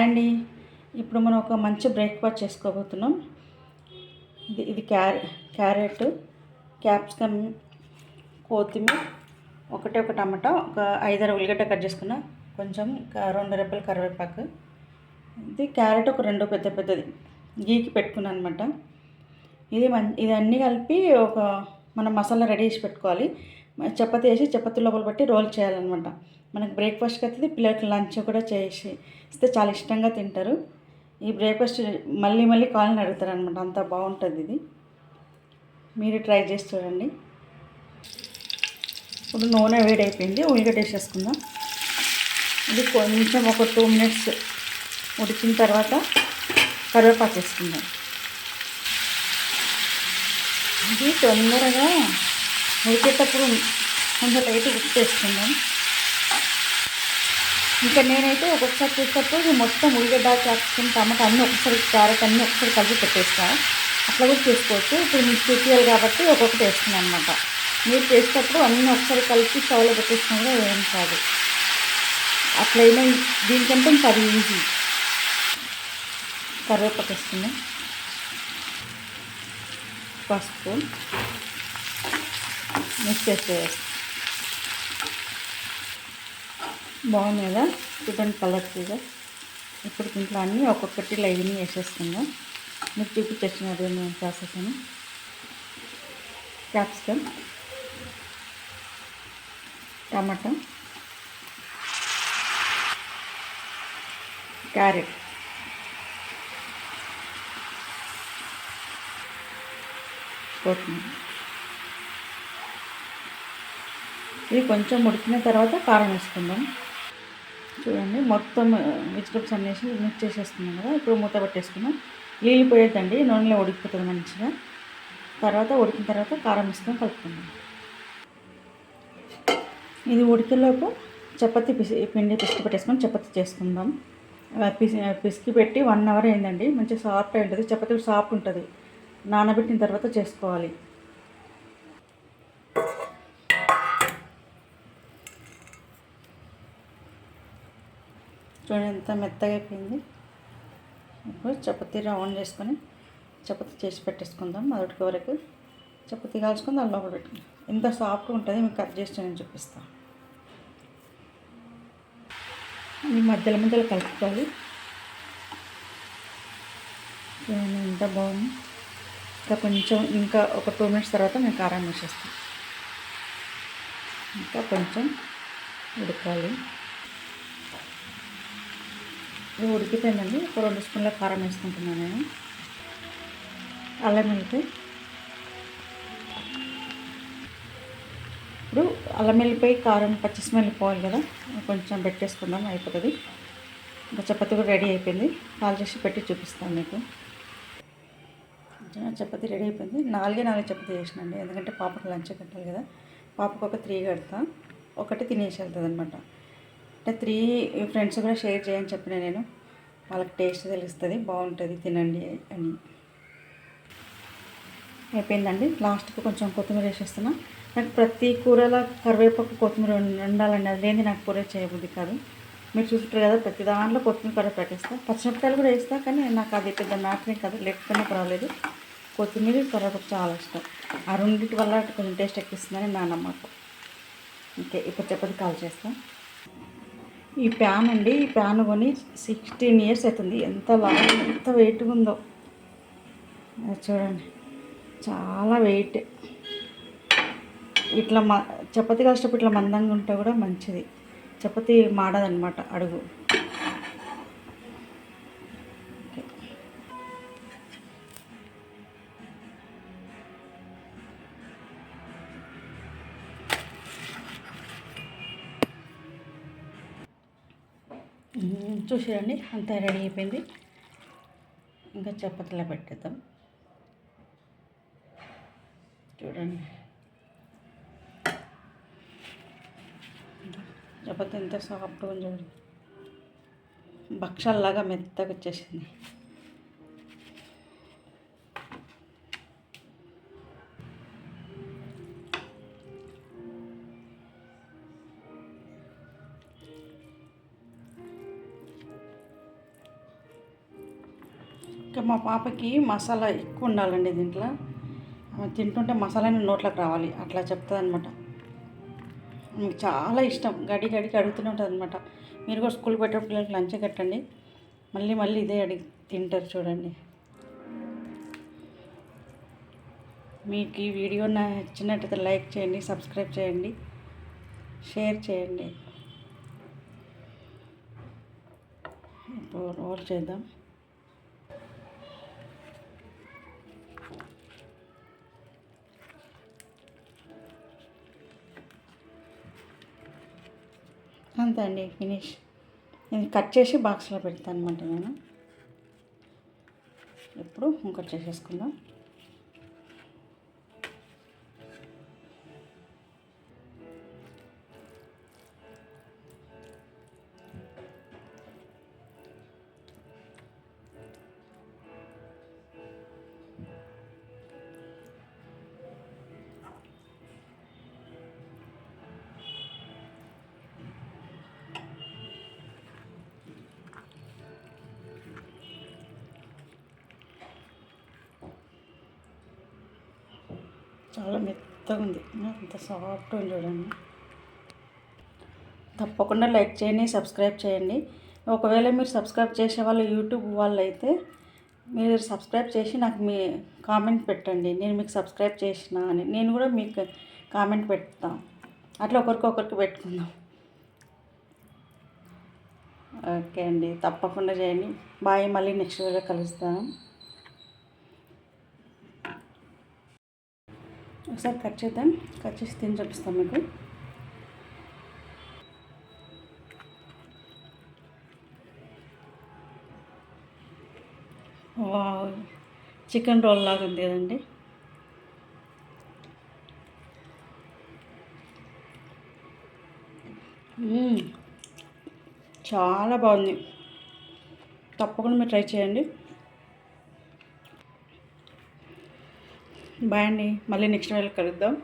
Hi అండి ఇప్పుడు మనం ఒక మంచి బ్రేక్ఫాస్ట్ చేసుకోబోతున్నాం. ఇది ఇది క్యారె క్యారెట్ క్యాప్సికమ్ కొత్తిమీర ఒకటే ఒక టమాటా ఒక ఐదారు ఉల్లిగడ్డ కట్ చేసుకున్న కొంచెం రెండు రెబ్బలు కరివేపాకు. ఇది క్యారెట్ ఒక రెండు పెద్ద పెద్దది గీకి పెట్టుకున్నాను అనమాట ఇది మన్ ఇది అన్నీ కలిపి ఒక మనం మసాలా రెడీ చేసి పెట్టుకోవాలి. చపాతీ వేసి చపాతీ లోపల పెట్టి రోల్ చేయాలన్నమాట. మనకి బ్రేక్ఫాస్ట్కి అయితే పిల్లలకి లంచ్ కూడా చేసి ఇస్తే చాలా ఇష్టంగా తింటారు. ఈ బ్రేక్ఫాస్ట్ మళ్ళీ మళ్ళీ కావాలని అడుగుతారు అనమాట అంత బాగుంటుంది ఇది. మీరు ట్రై చేసి చూడండి. ఇప్పుడు నూనె వేడైపోయింది ఉల్లిగడ్డ వేసేసుకుందాం. ఇది కొంచెం ఒక టూ మినిట్స్ ఉడికిన తర్వాత కరివేపాకు వేసుకుందాం. ఇది తొందరగా ఉడికేటప్పుడు కొంచెం లైట్ ఉప్పు వేసుకుందాం. ఇంకా నేనైతే ఒక్కొక్కసారి చూసేటప్పుడు మొత్తం ఉల్లిగడ్డ క్యాప్సికమ్ టమాటా అన్నీ ఒకసారి క్యారెట్ అన్నీ ఒకసారి కలిపి పెట్టేస్తా. అట్లా కూడా చేసుకోవచ్చు. ఇప్పుడు మీకు చూపించాలి కాబట్టి ఒక్కొక్కటి వేస్తున్నాను అనమాట మీరు చేసేటప్పుడు అన్నీ ఒకసారి కలిపి స్టవ్లో పెట్టేసినా కూడా ఏం కాదు. అట్లయినా దీనికంటే పది ఈజీ కరివేపాకు వేస్తున్నాం పసుపు మిక్స్ చేసేస్తాం బాగుంది కదా చూడండి కలర్ఫుల్గా ఇప్పుడు ఇంట్లో అన్నీ ఒక్కొక్కటి లైవ్ని వేసేసుకుందాం. మీకు చూపించేస్తున్నది నేను ప్రాసెస్ అని క్యాప్సికమ్ టమాటా క్యారెట్. కొత్తిమీర. ఇది కొంచెం ఉడికిన తర్వాత కారం వేసుకుందాం. చూడండి మొత్తం వెజిటబుల్స్ అన్నీ వేసి మిక్స్ చేసేస్తున్నాం కదా. ఇప్పుడు మూత పెట్టేసుకున్నాం నీళ్ళు పోయేదండి నూనెలో ఉడికిపోతుంది మంచిగా. తర్వాత ఉడికిన తర్వాత కారం వేసుకొని కలుపుకుందాం. ఇది ఉడికేలోపు చపాతీ పిసి పిండి పిసికి పెట్టేసుకొని చపాతీ చేసుకుందాం. పిసి పిసికి పెట్టి వన్ అవర్ అయిందండి. మంచిగా సాఫ్ట్ అయి ఉంటుంది. చపాతీ సాఫ్ట్ ఉంటుంది. నానబెట్టిన తర్వాత చేసుకోవాలి. చూడండి ఎంత మెత్తగా అయిపోయింది. ఇప్పుడు చపాతీ రౌండ్ చేసుకొని చపాతి చేసి పెట్టేసుకుందాం మొదటి వరకు. చపాతీ కాల్చుకొని దాని లోపల పెట్టుకుందాం. ఎంత సాఫ్ట్గా ఉంటుంది మీకు కట్ చేసి నేను చూపిస్తాను ఈ మధ్యలో మధ్యలో కలుపుకోవాలి. చూడండి ఎంత బాగుంది. ఇంకా కొంచెం ఇంకా ఒక టూ మినిట్స్ తర్వాత మేము కారం వేసేస్తాం. ఇంకా కొంచెం ఉడకాలి. ఇది ఉడికిపోయిందండి. ఒక రెండు స్పూన్ల కారం వేసుకుంటున్నాను నేను. అల్లం వెల్లిపాయ ఇప్పుడు అల్లం వెళ్ళిపోయి కారం పచ్చి స్మెల్ పోవాలి కదా. కొంచెం పెట్టేసుకుందాం అయిపోతుంది. ఇంకా చపాతీ కూడా రెడీ అయిపోయింది. కాల్ చేసి పెట్టి చూపిస్తాను మీకు. చపాతి రెడీ అయిపోయింది. నాలుగే నాలుగు చపాతీ చేసినండి ఎందుకంటే పాపకు లంచ్ కట్టాలి కదా. పాపకు ఒక త్రీ కడతా. ఒకటి తినేసి వెళ్తుంది అనమాట అంటే త్రీ ఫ్రెండ్స్ కూడా షేర్ చేయని చెప్పిన నేను. వాళ్ళకి టేస్ట్ తెలుస్తుంది బాగుంటుంది తినండి అని. అయిపోయిందండి. లాస్ట్కి కొంచెం కొత్తిమీర వేసేస్తున్నా. నాకు ప్రతి కూరలో కరివేపాకు కొత్తిమీర ఉండాలండి. అది లేని నాకు కూర చేయబుద్ధి కాదు. మీరు చూసుకుంటారు కదా ప్రతి దాంట్లో కొత్తిమీర కూడా పెట్టేస్తాను పచ్చిమిరపకాయలు కూడా వేస్తా కానీ నాకు అది పెద్ద మ్యాటరే కదా. లేకపోయినా పర్వాలేదు. కొత్తిమీర కరివేపాకు చాలా ఇష్టం. ఆ రెండింటి వల్ల కొంచెం టేస్ట్ ఎక్కిస్తుందని నా నమ్మకం. ఓకే ఇప్పుడు చపాతి కాల్ చేస్తాను ఈ ప్యాన్ అండి ఈ ప్యాన్ కొని సిక్స్టీన్ ఇయర్స్ అవుతుంది ఎంత లావు ఎంత వెయిట్గా ఉందో. చూడండి. చాలా వెయిట్ ఇట్లా మ చపాతీ కాసేటప్పుడు ఇట్లా మందంగా ఉంటే కూడా మంచిది. చపాతీ మాడదనమాట అడుగు. చూసారండి అంతా రెడీ అయిపోయింది. ఇంకా చపాతీలో పెట్టేద్దాం. చూడండి. చపాతీ ఎంత సాఫ్ట్గా ఉంది చూడండి. భక్షాల్లాగా మెత్తగా వచ్చేసింది. ఇంకా మా పాపకి మసాలా ఎక్కువ ఉండాలండి దీంట్లో. ఆమె తింటుంటే మసాలాని నోట్లోకి రావాలి. అట్లా చెప్తుంది అనమాట మీకు చాలా ఇష్టం. గడి గడికి అడుగుతూనే ఉంటుంది అనమాట మీరు కూడా స్కూల్ పెట్టే పిల్లలకి లంచ్ కట్టండి. మళ్ళీ మళ్ళీ ఇదే అడిగి తింటారు చూడండి. మీకు ఈ వీడియో నచ్చినట్టయితే లైక్ చేయండి సబ్స్క్రైబ్ చేయండి షేర్ చేయండి. ఇప్పుడు రోల్ చేద్దాం. అంతే అండి ఫినిష్ ఇది కట్ చేసి బాక్స్లో పెడతాను అనమాట నేను. ఇప్పుడు ఇంకోటి చేసేసుకుందాం. చాలా మెత్తగా ఉంది. అంత సాఫ్ట్ ఉంది చూడండి. తప్పకుండా లైక్ చేయండి సబ్స్క్రైబ్ చేయండి. ఒకవేళ మీరు సబ్స్క్రైబ్ చేసే వాళ్ళు యూట్యూబ్ వాళ్ళు అయితే మీరు సబ్స్క్రైబ్ చేసి నాకు మీ కామెంట్ పెట్టండి. నేను మీకు సబ్స్క్రైబ్ చేసిన అని. నేను కూడా మీకు కామెంట్ పెడతాను అట్లా ఒకరికొకరికి పెట్టుకుందాం. ఓకే అండి. తప్పకుండా చేయండి. బాయ్. మళ్ళీ నెక్స్ట్ వీడియో కలుస్తాను ఒకసారి కట్ చేద్దాం. కట్ చేసి తిని చూపిస్తాం మీకు. వావ్ చికెన్ రోల్ లాగా ఉంది కదండి. చాలా బాగుంది. తప్పకుండా మీరు ట్రై చేయండి. బాయ్ అండి. మళ్ళీ నెక్స్ట్ వేళ కలుద్దాం.